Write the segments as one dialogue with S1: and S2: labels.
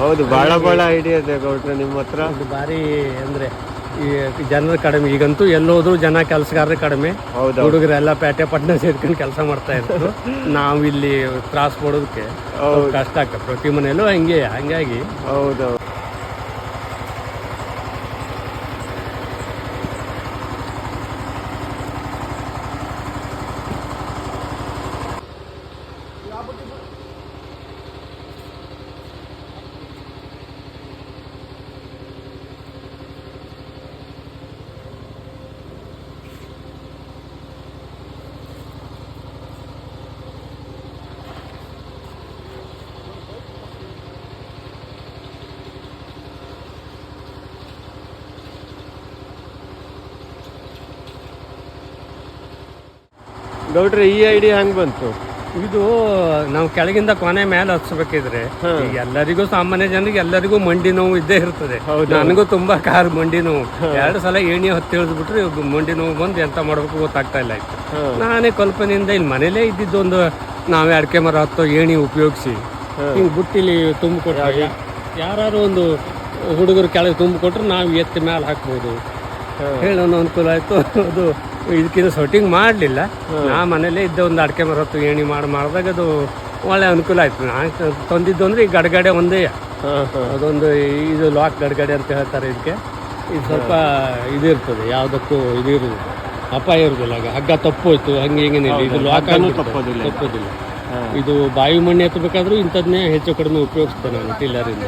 S1: ಹೌದು ಬಹಳ ಬಹಳ ಐಡಿಯಾ ಇದೆ ಗೌಡ್ರೆ ನಿಮ್ಮ ಹತ್ರ.
S2: ಬಾರಿ ಅಂದ್ರೆ ಈ ಜನರು ಕಡಿಮೆ. ಈಗಂತೂ ಎಲ್ಲೋದ್ರು ಜನ ಕೆಲಸಗಾರರು ಕಡಿಮೆ.
S1: ಹೌದು
S2: ಹುಡುಗರೆಲ್ಲ ಪೇಟೆ ಪಟ್ಟಣ ಸೇರ್ಕೊಂಡು ಕೆಲಸ ಮಾಡ್ತಾ ಇದ್ರು ನಾವು ಇಲ್ಲಿ ತ್ರಾಸ ಕೊಡೋದಕ್ಕೆ ಕಷ್ಟ ಆಗ್ತದೆ. ಪ್ರತಿ ಮನೆಯಲ್ಲೂ ಹಂಗೆ ಹಂಗಾಗಿ.
S1: ಹೌದು ಗೌಡ್ರೆ ಈ ಐಡಿಯಾ ಹಂಗ್ ಬಂತು?
S2: ಇದು ನಾವು ಕೆಳಗಿಂದ ಕೊನೆ ಮೇಲೆ ಹತ್ಸ್ಬೇಕಿದ್ರೆ ಈಗ ಎಲ್ಲರಿಗೂ ಸಾಮಾನ್ಯ ಜನರಿಗೆ ಎಲ್ಲರಿಗೂ ಮಂಡಿ ನೋವು ಇದ್ದೇ ಇರ್ತದೆ. ನನಗೂ ತುಂಬಾ ಕಾರ್ ಮಂಡಿ ನೋವು. ಎರಡು ಸಲ ಏಣಿ ಹತ್ತಿ ಬಿಟ್ರೆ ಮಂಡಿ ನೋವು ಬಂದು ಎಂತ ಮಾಡ್ಬೇಕು ಗೊತ್ತಾಗ್ತಾ ಇಲ್ಲ ಆಯ್ತು. ನಾನೇ ಕಲ್ಪನೆಯಿಂದ ಇಲ್ಲಿ ಮನೇಲೇ ಇದ್ದಿದ್ದೊಂದು ನಾವೇ ಅಡಿಕೆ ಮರ ಹತ್ತೋ ಏಣಿ ಉಪಯೋಗಿಸಿ ಹಿಂಗೆ ಬುಟ್ಟಿಲಿ ತುಂಬಿಕೊಟ್ಟಾಗ ಯಾರು ಒಂದು ಹುಡುಗರು ಕೆಳಗೆ ತುಂಬಿಕೊಟ್ರೆ ನಾವು ಎತ್ತಿ ಮೇಲೆ ಹಾಕ್ಬೋದು. ಹೇಳೋಣ ಅನುಕೂಲ ಆಯ್ತು. ಅದು ಇದಕ್ಕಿಂತ ಸೊಟಿಂಗ್ ಮಾಡಲಿಲ್ಲ. ನಾ ಮನೇಲೇ ಇದ್ದ ಒಂದು ಅಡಿಕೆ ಮರ ಹೊತ್ತು ಏಣಿ ಮಾಡಿ ಮಾಡಿದಾಗ ಅದು ಒಳ್ಳೆ ಅನುಕೂಲ ಆಯ್ತು. ನಾ ತಂದಿದ್ದು ಅಂದ್ರೆ ಈ ಗಡಗಡೆ ಒಂದೇ. ಅದೊಂದು ಇದು ಲಾಕ್ ಗಡಗಡೆ ಅಂತ ಹೇಳ್ತಾರೆ ಇದಕ್ಕೆ. ಇದು ಸ್ವಲ್ಪ ಇದಿರ್ತದೆ ಯಾವುದಕ್ಕೂ ಇದು ಇರುದಿಲ್ಲ. ಅಪಾಯ ಇರುದಿಲ್ಲ. ಆಗ ಹಗ್ಗ ತಪ್ಪೋಯ್ತು ಹಂಗೆ ಹಿಂಗೆ ಇದು ಲಾಕ್
S1: ತಪ್ಪೋದಿಲ್ಲ.
S2: ತಪ್ಪೋದಿಲ್ಲ. ಇದು ಬಾಯಿ ಮಣ್ಣೆ ಎತ್ತಬೇಕಾದ್ರೂ ಇಂಥದ್ನೇ ಹೆಚ್ಚು ಕಡಿಮೆ ಉಪಯೋಗಿಸ್ತೇನೆ ನಾನು ಟಿಲ್ಲರಿಂದ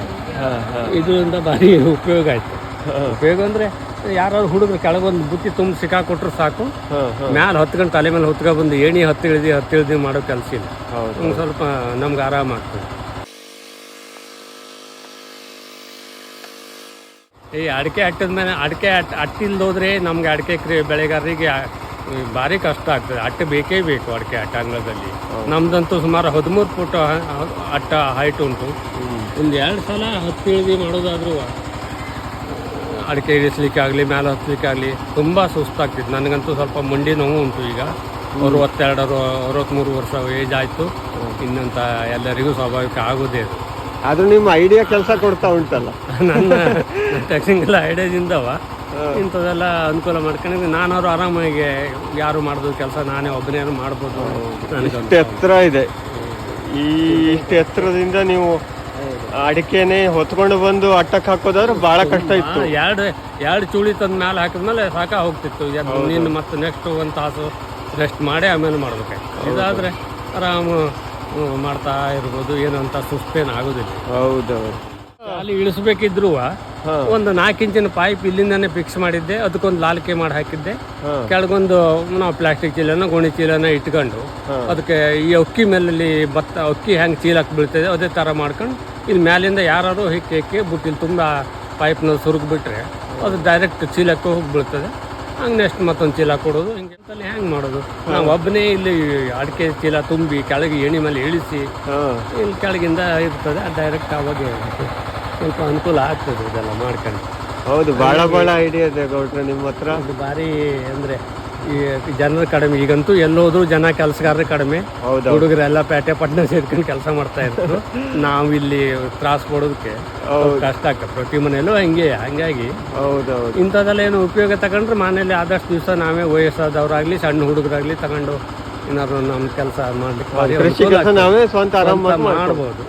S2: ಇದರಿಂದ ಭಾರಿ ಉಪಯೋಗ ಆಯ್ತು. ಉಪಯೋಗ ಅಂದ್ರೆ ಯಾರು ಹುಡುಗರು ಕೆಳಗೊಂದು ಬುತ್ತಿ ತುಂಬ ಸಿಕ್ಕಾಕೊಟ್ರು ಸಾಕು. ಮ್ಯಾಲ ಹತ್ಕೊಂಡು ತಲೆ ಮೇಲೆ ಹೊತ್ಕೊ ಬಂದು ಏಣಿ ಹತ್ತಿ ಇಳಿದಿ ಹತ್ತಿ ಇಳಿದು ಮಾಡೋ ಕೆಲಸ ಇಲ್ಲ.
S1: ಹೌದು
S2: ಒಂದು ಸ್ವಲ್ಪ ನಮ್ಗೆ ಆರಾಮ ಆಗ್ತದೆ. ಈ ಅಡಿಕೆ ಅಟ್ಟದ ಮೇಲೆ ಅಡಿಕೆ ಅಟ್ ಅಟ್ಟಿಲ್ದೋದ್ರೆ ನಮ್ಗೆ ಅಡಿಕೆ ಕ್ರಿ ಬೆಳೆಗಾರರಿಗೆ ಭಾರಿ ಕಷ್ಟ ಆಗ್ತದೆ. ಅಟ್ಟ ಬೇಕೇ ಬೇಕು ಅಡಿಕೆ ಅಟ್ಟ ಅಂಗಳದಲ್ಲಿ. ನಮ್ದಂತೂ ಸುಮಾರು ಹದಿಮೂರು ಫುಟ್ ಅಟ್ಟ ಹೈಟ್ ಉಂಟು. ಒಂದು ಎರಡು ಸಲ ಹತ್ತು ಇಳಿದಿ ಮಾಡೋದಾದ್ರೂ ಅಡಿಕೆ ಇಳಿಸ್ಲಿಕ್ಕೆ ಆಗಲಿ ಮೇಲೆ ಹತ್ತಲಿಕ್ಕೆ ಆಗಲಿ ತುಂಬ ಸುಸ್ತಾಗ್ತಿತ್ತು. ನನಗಂತೂ ಸ್ವಲ್ಪ ಮಂಡಿ ನೋವು ಉಂಟು ಈಗ. ಅರವತ್ತೆರಡು ಅರವತ್ತ್ಮೂರು ವರ್ಷ ಏಜ್ ಆಯಿತು. ಇನ್ನಂತ ಎಲ್ಲರಿಗೂ ಸ್ವಾಭಾವಿಕ ಆಗೋದೇ ಅದು
S1: ಆದರೂ ನಿಮ್ಮ ಐಡಿಯಾ ಕೆಲಸ ಕೊಡ್ತಾ ಉಂಟಲ್ಲ?
S2: ನನ್ನ ಟೆಕ್ನಿಕಲ್ ಐಡಿಯಾದಿಂದವ ಇಂಥದ್ದೆಲ್ಲ ಅನುಕೂಲ ಮಾಡ್ಕೊಂಡಿದ್ದೆ ನಾನು ಆರಾಮಾಗಿ ಯಾರು ಮಾಡೋದು ಕೆಲಸ ನಾನೇ ಒಬ್ಬನೇ ಮಾಡ್ಬೋದು ನನಗೆ
S1: ಇಷ್ಟು ಎತ್ತರ ಇದೆ. ಈ ಇಷ್ಟು ಎತ್ತರದಿಂದ ನೀವು ಅಡಿಕೆನೆ ಹೊತ್ಕೊಂಡು ಬಂದು ಅಟ್ಟಕ್ಕೆ ಹಾಕೋದಾದ್ರೆ ಬಹಳ ಕಷ್ಟ ಇತ್ತು.
S2: ಎರಡು ಎರಡು ಚೂಳಿ ತಂದ ಮೇಲೆ ಹಾಕಿದ್ಮೇಲೆ ಸಾಕ ಹೋಗ್ತಿತ್ತು. ನಿನ್ನ ಮತ್ತೆ ನೆಕ್ಸ್ಟ್ ಒಂದು ತಾಸು ರೆಸ್ಟ್ ಮಾಡಿ ಆಮೇಲೆ ಮಾಡ್ಬೇಕು ಇದಾದ್ರೆ ಆರಾಮ ಮಾಡ್ತಾ ಇರ್ಬೋದು. ಏನಂತ ಅಂತ ಸುಸ್ತೇನು ಆಗೋದಿಲ್ಲ.
S1: ಹೌದೌದು
S2: ಅಲ್ಲಿ ಇಳಿಸ್ಬೇಕಿದ್ರು. ಒಂದು ನಾಲ್ಕು ಇಂಚಿನ ಪೈಪ್ ಇಲ್ಲಿಂದಾನೆ ಫಿಕ್ಸ್ ಮಾಡಿದ್ದೆ. ಅದಕ್ಕೊಂದು ಲಾಲ್ಕೆ ಮಾಡಿ ಹಾಕಿದ್ದೆ. ಕೆಳಗೊಂದು ನಾವು ಪ್ಲಾಸ್ಟಿಕ್ ಚೀಲನ ಗೋಣಿ ಚೀಲನ ಇಟ್ಕೊಂಡು ಅದಕ್ಕೆ ಈ ಅಕ್ಕಿ ಮೇಲಲ್ಲಿ ಭತ್ತ ಅಕ್ಕಿ ಹೆಂಗೆ ಚೀಲಕ್ಕೆ ಬೀಳ್ತದೆ ಅದೇ ಥರ ಮಾಡ್ಕೊಂಡು ಇಲ್ಲಿ ಮ್ಯಾಲಿಂದ ಯಾರಾದರೂ ಹಿಕ್ಕಿ ಹಿಕ್ಕಿ ಬುಟ್ಟಿಲಿ ತುಂಬ ಪೈಪ್ನ ಸುರುಗ್ ಬಿಟ್ರೆ ಅದು ಡೈರೆಕ್ಟ್ ಚೀಲಕ್ಕೆ ಹೋಗಿ ಬೀಳ್ತದೆ ಹಂಗೆ ನೆಕ್ಸ್ಟ್ ಮತ್ತೊಂದು ಚೀಲ ಕೊಡೋದು. ಹಿಂಗೆ ಅಂತಲ್ಲಿ ಹೆಂಗೆ ಮಾಡೋದು. ನಾವು ಒಬ್ಬನೇ ಇಲ್ಲಿ ಅಡಿಕೆ ಚೀಲ ತುಂಬಿ ಕೆಳಗೆ ಎಣಿ ಮೇಲೆ ಇಳಿಸಿ
S1: ಹಾ.
S2: ಇಲ್ಲಿ ಕೆಳಗಿಂದ ಇರ್ತದೆ. ಡೈರೆಕ್ಟ್ ಅವಾಗ ಸ್ವಲ್ಪ ಅನುಕೂಲ ಆಗ್ತದೆ ಇದೆಲ್ಲ ಮಾಡ್ಕೊಂಡು
S1: ಹೌದು ಭಾಳ ಭಾಳ ಐಡಿಯಾ ಇದೆ ಗೌಡ್ರೆ ನಿಮ್ಮ ಹತ್ರ
S2: ಅದು ಭಾರಿ ಅಂದ್ರೆ ಈ ಜನರು ಕಡಿಮೆ. ಈಗಂತೂ ಎಲ್ಲೋದ್ರು ಜನ ಕೆಲಸಗಾರರು ಕಡಿಮೆ.
S1: ಹೌದು
S2: ಹುಡುಗರೆಲ್ಲ ಪೇಟೆ ಪಟ್ಟಣ ಸೇರ್ಕೊಂಡು ಕೆಲಸ ಮಾಡ್ತಾ ಇದ್ರು. ನಾವು ಇಲ್ಲಿ ತ್ರಾಸ್ ಕೊಡೋದಕ್ಕೆ ಕಷ್ಟ ಆಗ್ತದೆ. ಪ್ರತಿ ಮನೆಯಲ್ಲೂ ಹಂಗೆ ಹಂಗಾಗಿ.
S1: ಹೌದೌದು.
S2: ಇಂಥದ್ದೆಲ್ಲ ಏನು ಉಪಯೋಗ ತಗೊಂಡ್ರೆ ಮನೇಲಿ ಆದಷ್ಟು ದಿವಸ ನಾವೇ ವಯಸ್ಸಾದವ್ರಾಗ್ಲಿ ಸಣ್ಣ ಹುಡುಗರಾಗ್ಲಿ ತಗೊಂಡು ಏನಾದ್ರು ನಮ್ಮ ಕೆಲಸ ಮಾಡ್ಲಿಕ್ಕೆ. ಮಾಡ್ಬೋದು.